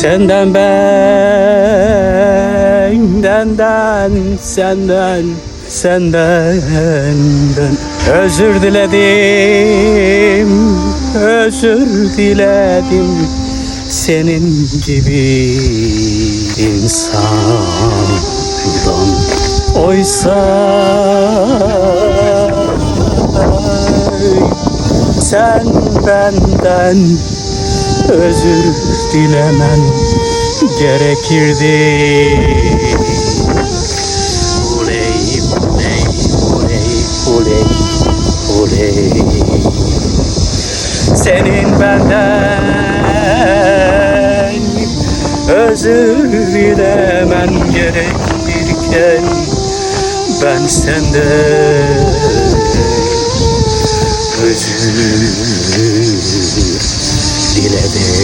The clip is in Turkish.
Senden benden den senden senden ben. Özür diledim özür diledim. Senin gibi insandan oysa sen benden özür dilemen gerekirdi. Oley, oley, oley, oley, oley. Senin benden özür dilemen gerekirken ben senden özür diledim.